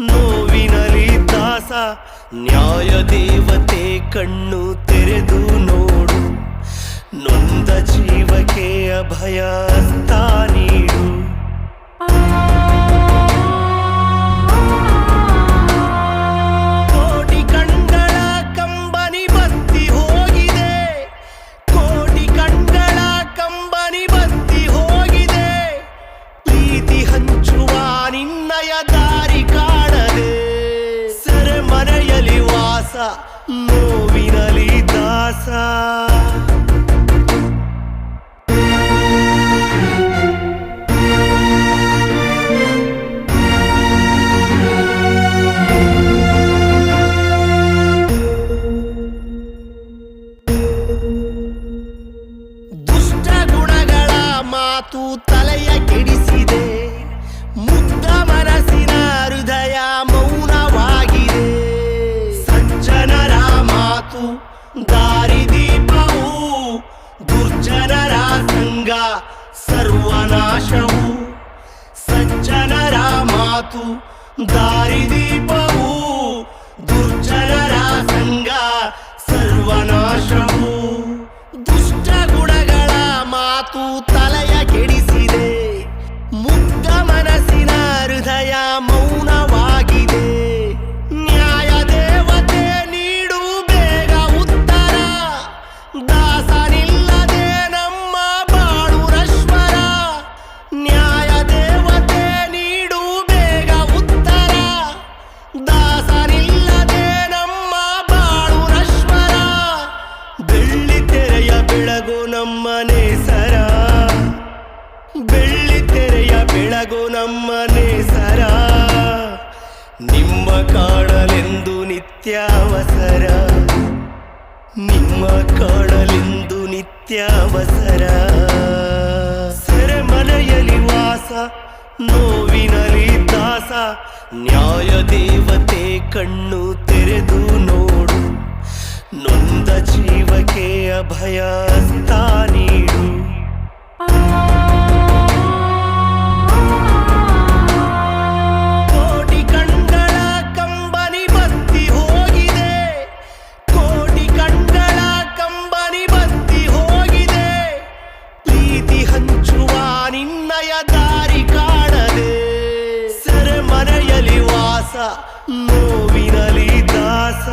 ನೋವಿನಲಿ ದಾಸ ನ್ಯಾಯ ದೇವತೆ ಕಣ್ಣು ತೆರೆದು ನೋಡು. ನೊಂದ ಜೀವಕ್ಕೆ ಅಭಯ ನೋವಿನಲ್ಲಿ ನೋವಿನಲಿ ದಾಸ. ದುಷ್ಟ ಗುಣಗಳ ಮಾತು ತಲೆಯ ಕೆಡಿಸಿದೆ. ಮಾತು ದಾರಿದೀಪವು ದುರ್ಜನರ ಸಂಗ ಸರ್ವನಾಶವು ಸಜ್ಜನರ ಮಾತು ದಾರಿದೀಪವು ದುರ್ಜನರ ಸಂಗ ಸರ್ವನಾಶವು ದುಷ್ಟ ಗುಣಗಳ ಮಾತು ತಲೆಯ ಕೆಡಿಸಿದೆ ನಮ್ಮ ನೇಸರ ಬೆಳ್ಳಿ ತೆರೆಯ ಬೆಳಗು ನಮ್ಮ ನೇಸರ ನಿಮ್ಮ ಕಾಣಲೆಂದು ನಿತ್ಯಾವಸರ. ನಿಮ್ಮ ಕಾಣಲೆಂದು ನಿತ್ಯ ಸೆರೆಮನೆಯಲ್ಲಿ ಸೆರೆಮನೆಯಲಿ ವಾಸ, ನೋವಿನಲ್ಲಿ ದಾಸ. ನ್ಯಾಯ ದೇವತೆ ಕಣ್ಣು ತೆರೆದು ನೋಡು. ನೊಂದ ಜೀವಕ್ಕೆ ಅಭಯ ಭಯ ನೀಡು. ಕೋಟಿ ಕಣ್ಗಳ ಕಂಬನಿ ಬತ್ತಿ ಹೋಗಿದೆ. ಕೋಟಿ ಕಣ್ಗಳ ಕಂಬನಿ ಬತ್ತಿ ಹೋಗಿದೆ. ಪ್ರೀತಿ ಹಂಚುವ ನಿನ್ನಯ ದಾರಿ ಕಾಣದೆ. ಸೆರೆಮನೆಯಲಿ ವಾಸ ನೋವಿನಲಿ ದಾಸ.